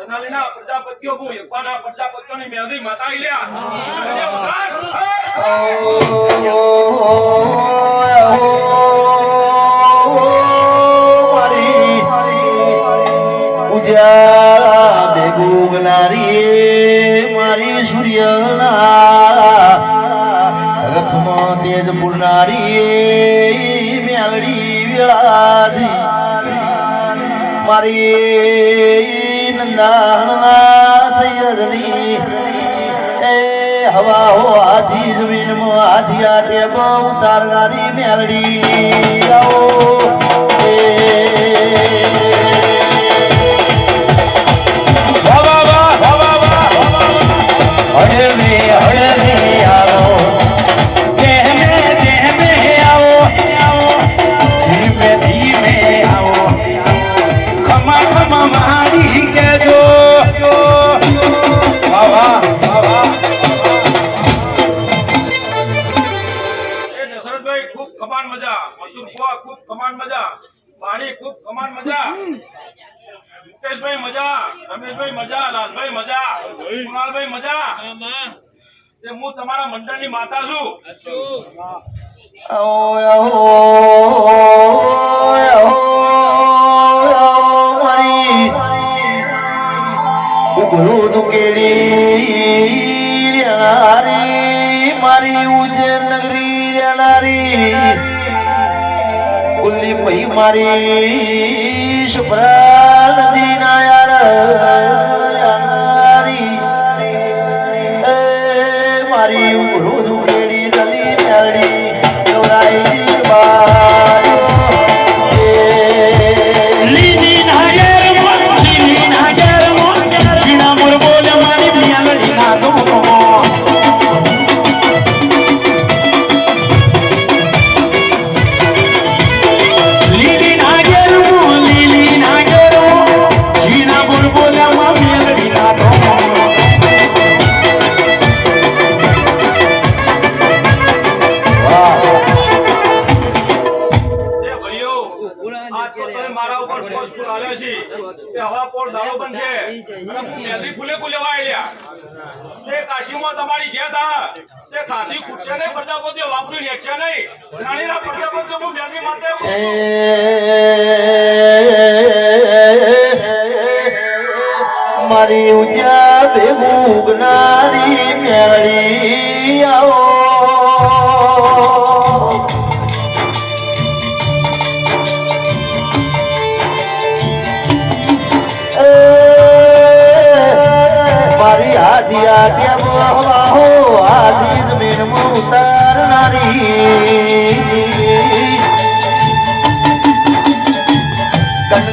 દનાલીના પ્રજાપતિઓ હું એકવાના પ્રજાપતિઓની મેલડી માતા ઉધાર, હે! ઉદ્યા બેગુગનારી મારી સૂર્યના રથમાં તેજ પૂરનારી મેલડી વેળાથી મારી નંદાણના સૈયદની. એ હવા હો આધી જમીનમાં આધી આટે બહુ ઉતારનારી મેલડી. આવો. એ દશરથભાઈ ખૂબ કમાન મજા. મજૂર બુઆ ખૂબ કમાન મજા. પાણી ખૂબ કમાન મજા. મુકેશભાઈ મજા. રમેશભાઈ મજા. લાલભાઈ મજા. કુણાલભાઈ મજા. હું તમારા મંડળની માતા છું. મારી શુભ્રા કાશીમાં તમારી જે થા તે ખાધી ખૂટશે નહીં પ્રજાપતિ વાપરી લેશે નહીં. રાણીના પ્રજાપતિ હું મેલી માટે મારી ઉજા ભેગું જ્ઞાની મેળી આવો.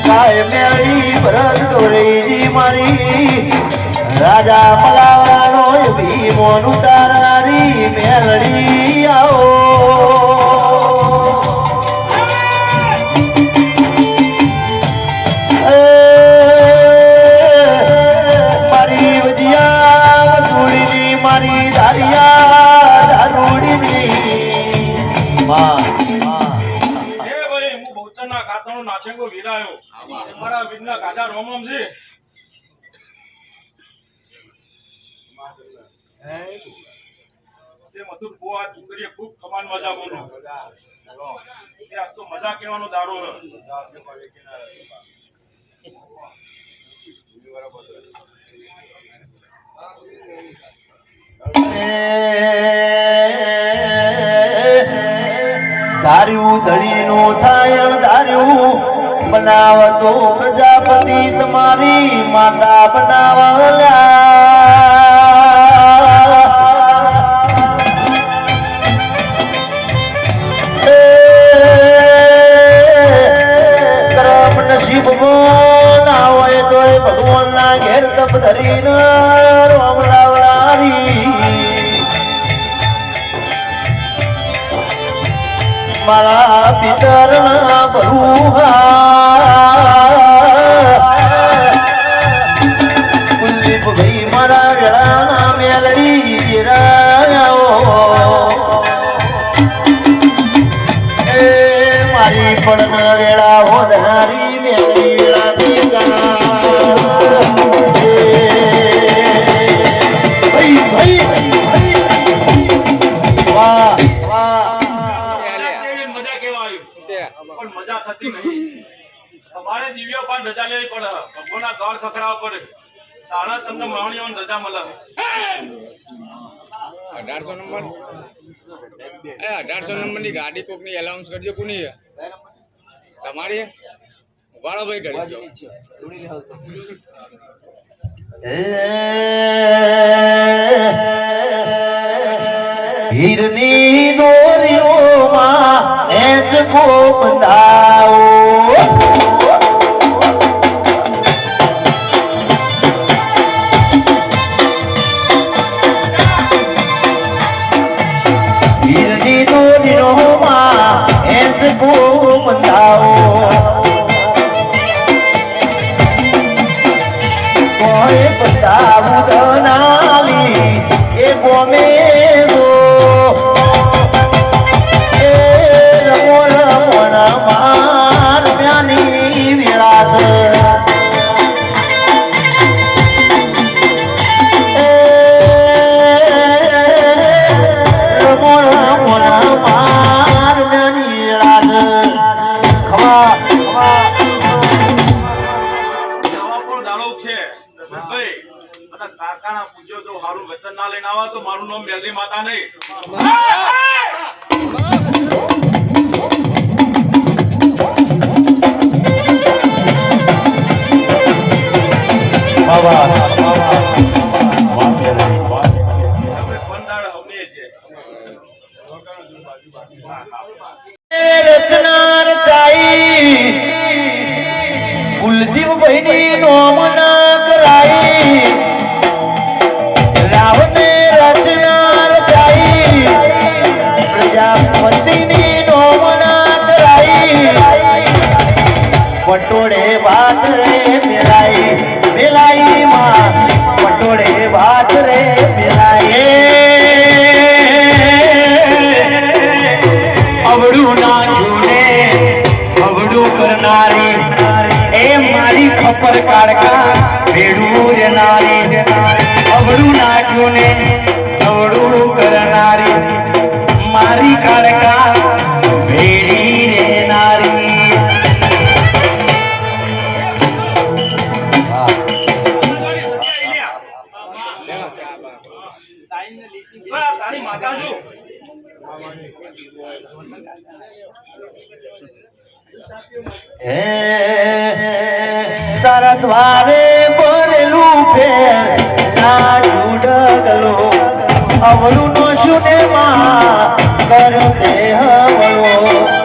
કનકાય મેળી ભરત દોરેજી મારી. રાજા મલાવાનો ભીમોન તારારી મેલડી આવો. તે મધુર બહુ આ છોકરીએ ખૂબ તો ધાર્યું ધણીનું થાય ધાર્યું બનાવતો પ્રજાપતિ તમારી માતા બનાવલ્યા મારા પિતરના બરુહા કુલદીપ ભાઈ મારા વેળાના મેલડી વેરાયો એ મારી પણ વેળા હોદનારી મેલડી. ભગવાનના ગાળ ખખડાવવા પડે. તાણા તમને માવણીઓને રજા મળે અઢારસો નંબર? એ અઢારસો નંબરની ગાડી કોકની એલાઉન્સ કરજો કોની તમારી? છે? ભાઈ કરી હીરની દોરીઓમાં એચ કો பூ કાકાના પૂજ્યો તો સારું વચન ના લઈને આવા, તો મારું નામ મેલડી માતા નહીં. રચનાર કુલદીપ ભાઈની નોમના તારા દ્વારે ભરેલું ફેર ના જુડગલો અવળું નો શુને માં કર દેહ વળો